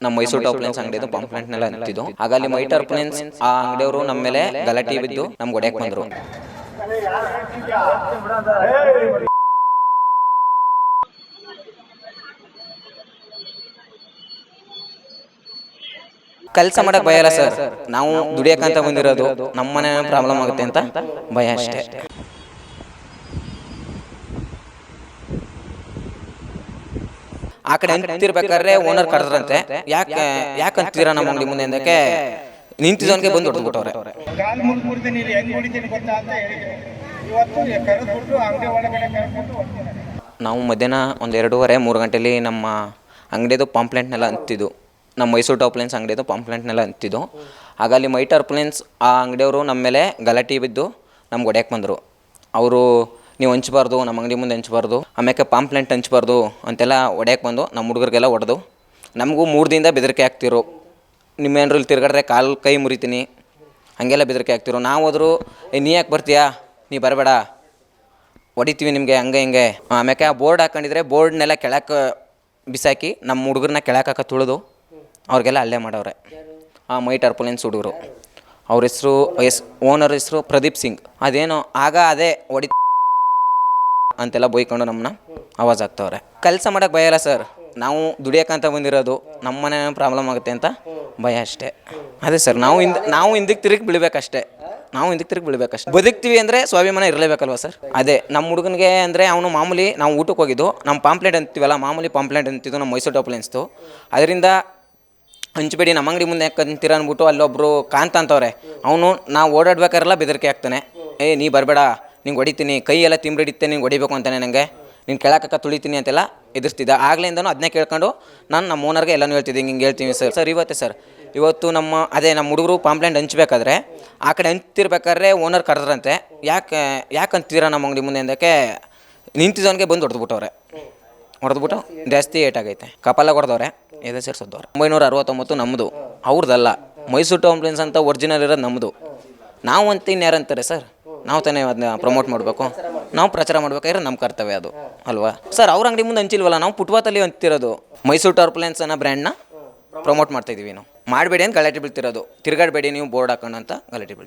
ನಮ್ಮ ಮೈಸೂರು ಟಾಪ್ಲೆನ್ಸ್ ಅಂಗಡಿದು ಪಾಂಪ್ಲೆಂಟ್ನೆಲ್ಲ ನೆಲ್ಲ ಆಗ ಅಲ್ಲಿ ಮೈ ಟಾಪ್ಲೆನ್ಸ್ ಆ ಅಂಗಡಿಯವರು ನಮ್ಮ ಮೇಲೆ ಗಲಾಟೆ ಬಿದ್ದು ನಮ್ಗೆ ಒಡೆಯಕ್ ಬಂದರು. ಕೆಲಸ ಮಾಡಕ್ ಭಯ ಇಲ್ಲ ಸರ್. ನಾವು ದುಡಿಯಕ್ಕಂತ ಬಂದಿರೋದು ನಮ್ಮ ಮನೆ ಪ್ರಾಬ್ಲಮ್ ಆಗುತ್ತೆ ಅಂತ ಭಯ ಅಷ್ಟೇ. ಆ ಕಡೆ ಅಂತಿರ್ಬೇಕಾದ್ರೆ ಓನರ್ ಕರೆದ್ರಂತೆ. ಯಾಕೆ ಯಾಕೆ ಅಂತೀರಾ ನಮ್ಮ ಅಂಗಡಿ ಮುಂದೆ ಅಂದಕ್ಕೆ ನಿಂತಿದ್ದವನಿಗೆ ಬಂದು ಹೊಡೆದ್ಬಿಟ್ಟವ್ರೆ. ಕಾಲು ನೀನು ಹೆಂಗ್ ಹೊಡಿತೀನಿ ಗೊತ್ತಾ ಅಂತ ಹೇಳಿದ್ರು ಇವತ್ತು ಕರೆದ್ಬಿಟ್ಟು ಅಂಗಡಿ ಒಳಗಡೆ ಕರ್ಕೊಂಡು ನಾವು ಮಧ್ಯಾಹ್ನ ಒಂದು ಎರಡೂವರೆ ಮೂರು ಗಂಟೆಲಿ ನಮ್ಮ ಅಂಗಡಿದು ಪಾಂಪ್ಲೆಂಟ್ನೆಲ್ಲ ಅಂತಿದ್ದು ನಮ್ಮ ಮೈಸೂರು ಟಾಪ್ಲೆನ್ಸ್ ಅಂಗಡಿದು ಪಾಂಪ್ಲೆಂಟ್ನೆಲ್ಲ ಅಂತಿದ್ದು ಆಗ ಅಲ್ಲಿ ಮೈ ಟಾಪ್ಲೆನ್ಸ್ ಆ ಅಂಗಡಿಯವರು ನಮ್ಮ ಮೇಲೆ ಗಲಾಟೆ ಬಿದ್ದು ನಮ್ಗೆ ಹೊಡೆಯಕ್ಕೆ ಬಂದರು. ಅವರು ನೀವು ಹಂಚಬಾರ್ದು, ನಮ್ಮ ಅಂಗಡಿ ಮುಂದೆ ಹಂಚಬಾರ್ದು ಆಮೇಲೆ ಪಾಂಪ್ಲೆಂಟ್ ಹಂಚಬಾರ್ದು ಅಂತೆಲ್ಲ ಹೊಡ್ಯಕ್ಕೆ ಬಂದು ನಮ್ಮ ಹುಡುಗರಿಗೆಲ್ಲ ಹೊಡೆದು ನಮಗೂ ಮೂರು ದಿನದ ಬೆದರಿಕೆ ಆಗ್ತಿರು. ನಿಮ್ಮೇನ್ರು ಇಲ್ಲಿ ತಿರ್ಗಾಡ್ರೆ ಕಾಲು ಕೈ ಮುರಿತೀನಿ. ಹಾಗೆಲ್ಲ ಬೆದರಿಕೆ ಆಗ್ತಿರು. ನಾವು ಹೋದರೂ, ಏ, ನೀ ಯಾಕೆ ಬರ್ತೀಯಾ? ನೀ ಬರಬೇಡ. ಹೊಡಿತೀವಿ ನಿಮಗೆ, ಹಂಗೆ ಹಿಂಗೆ. ಆಮ್ಯಾಕೆ ಆ ಬೋರ್ಡ್ ಹಾಕೊಂಡಿದ್ರೆ ಬೋರ್ಡ್ನೆಲ್ಲ ಕೆಳಕ್ಕೆ ಬಿಸಾಕಿ ನಮ್ಮ ಹುಡುಗರನ್ನ ಕೆಳಕ್ಕೆ ತುಳಿದು ಅವ್ರಿಗೆಲ್ಲ ಅಲ್ಲೇ ಮಾಡವ್ರೆ. ಆ ಮೈ ಟರ್ಪುಲೆನ್ಸ್ ಹುಡುಗರು. ಅವ್ರ ಹೆಸರು, ಎಸ್, ಓನರ್ ಹೆಸರು ಪ್ರದೀಪ್ ಸಿಂಗ್. ಅದೇನೋ, ಆಗ ಅದೇ ಹೊಡಿ ಅಂತೆಲ್ಲ ಬೈಕೊಂಡು ನಮ್ಮನ್ನ ಆವಾಜ್ ಆಗ್ತವ್ರೆ ಕೆಲಸ ಮಾಡೋಕೆ ಭಯ ಇಲ್ಲ ಸರ್. ನಾವು ದುಡಿಯೋಕ್ಕಂತ ಬಂದಿರೋದು ನಮ್ಮ ಮನೆ ಪ್ರಾಬ್ಲಮ್ ಆಗುತ್ತೆ ಅಂತ ಭಯ ಅಷ್ಟೇ. ಅದೇ ಸರ್, ನಾವು ಹಿಂದೆ, ನಾವು ಹಿಂದಕ್ಕೆ ತಿರುಗಿ ಬೀಳ್ಬೇಕಷ್ಟೇ. ನಾವು ಹಿಂದಕ್ಕೆ ತಿರುಗಿ ಬೀಳ್ಬೇಕಷ್ಟೇ. ಬದುಕ್ತೀವಿ ಅಂದರೆ ಸ್ವಾಭಿಮಾನ ಇರಲೇಬೇಕಲ್ವ ಸರ್? ಅದೇ, ನಮ್ಮ ಹುಡುಗನಿಗೆ ಅಂದರೆ ಅವನು ಮಾಮೂಲಿ ನಾವು ಊಟಕ್ಕೆ ಹೋಗಿದ್ದು, ನಮ್ಮ ಪಾಂಪ್ಲೆಟ್ ಅಂತೀವಲ್ಲ, ಮಾಮೂಲಿ ಪಾಂಪ್ಲೆಟ್ ಅಂತಿದ್ದು ನಮ್ಮ ಮೈಸೂರು ಟಾಪ್ಲೆನ್ಸ್ದು ಅದರಿಂದ ಹಂಚಬೇಡಿ ನಮ್ಮ ಅಂಗಡಿ ಮುಂದೆ ಯಾಕೆ ಅಂದ್ಬಿಟ್ಟು ಅಲ್ಲೊಬ್ರು ಕಾಂತ ಅಂತವ್ರೆ. ಅವನು, ನಾವು ಓಡಾಡ್ಬೇಕಾರೆಲ್ಲ ಬೆದರಿಕೆ ಆಗ್ತಾನೆ ಏ, ನೀ ಬರಬೇಡ. ನಿಂಗೆ ಹೊಡಿತೀನಿ ಕೈ ಎಲ್ಲ ತಿಂಬ್ರಿಡಿತ್ತೆ, ನಿಂಗೆ ಹೊಡಿಬೇಕು ಅಂತಾನೆ ನನಗೆ ನೀನು ಕೆಳಕಕ್ಕ ತುಳಿತೀನಿ ಅಂತೆಲ್ಲ ಎದುರಿಸ್ತಿದ್ದ. ಆಗ್ಲಿಂದನೂ ಅದನ್ನೇ ಕೇಳ್ಕೊಂಡು ನಾನು ನಮ್ಮ ಓನರ್ಗೆ ಎಲ್ಲನೂ ಹೇಳ್ತಿದ್ದೆ, ಹಿಂಗೆ ಹೇಳ್ತೀನಿ ಸರ್. ಸರ್, ಇವತ್ತೆ ಸರ್. ಇವತ್ತು ನಮ್ಮ, ಅದೇ ನಮ್ಮ ಹುಡುಗರು ಪಾಂಪ್ಲೆಂಟ್ ಹಂಚಬೇಕಾದ್ರೆ ಆ ಕಡೆ ಹಂಚ್ತಿರ್ಬೇಕಾದ್ರೆ ಓನರ್ ಕರೆದ್ರಂತೆ. ಯಾಕೆ ಯಾಕೆ ಅಂತೀರಾ ನಮ್ಮ ಅಂಗಡಿ ಮುಂದೆ ಅಂದಕ್ಕೆ ನಿಂತಿದ್ದವನಿಗೆ ಬಂದು ಹೊಡೆದ್ಬಿಟ್ಟವ್ರೆ. ಹೊಡೆದ್ಬಿಟ್ಟು ಜಾಸ್ತಿ ಏಟಾಗೈತೆ ಕಪಾಲ ಹೊಡೆದವ್ರೆ, ಎದೆ ಸೇರಿಸೋದವ್ರೆ. ಒಂಬೈನೂರ ಅರವತ್ತೊಂಬತ್ತು ನಮ್ಮದು ಅವ್ರದ್ದಲ್ಲ ಮೈಸೂರು ಟಾಂಪ್ಲೆನ್ಸ್ ಅಂತ ಒರಿಜಿನಲ್ ಇರೋದು ನಮ್ಮದು ನಾವು ಅಂತ ಇನ್ಯಾರಂತಾರೆ ಸರ್? ನಾವು ತಾನೇ ಅದನ್ನ ಪ್ರಮೋಟ್ ಮಾಡಬೇಕು. ನಾವು ಪ್ರಚಾರ ಮಾಡ್ಬೇಕಾದ್ರೆ ನಮ್ಮ ಕರ್ತವ್ಯ ಅದು. ಅಲ್ವಾ? ಸರ್ ಅವ್ರ ಅಂಗಡಿ ಮುಂದೆ ಹಂಚಿಲ್ವಲ್ಲ, ನಾವು ಪುಟ್ವಾತಲ್ಲಿ ಅಂತಿರೋದು. ಮೈಸೂರು ಟಾರ್ಪ್ಲೆನ್ಸ್ ಅನ್ನೋ ಬ್ರ್ಯಾಂಡ್ನ ಪ್ರಮೋಟ್ ಮಾಡ್ತಾ ಇದೀವಿ ನಾವು. ಮಾಡಬೇಡಿ ಅಂತ ಗಲಾಟೆ ಬೀಳ್ತಿರೋದು. ತಿರ್ಗಾಡಬೇಡಿ, ನೀವು ಬೋರ್ಡ್ ಹಾಕೋಣ ಅಂತ ಗಲಾಟೆ ಬೀಳ್ತೀವಿ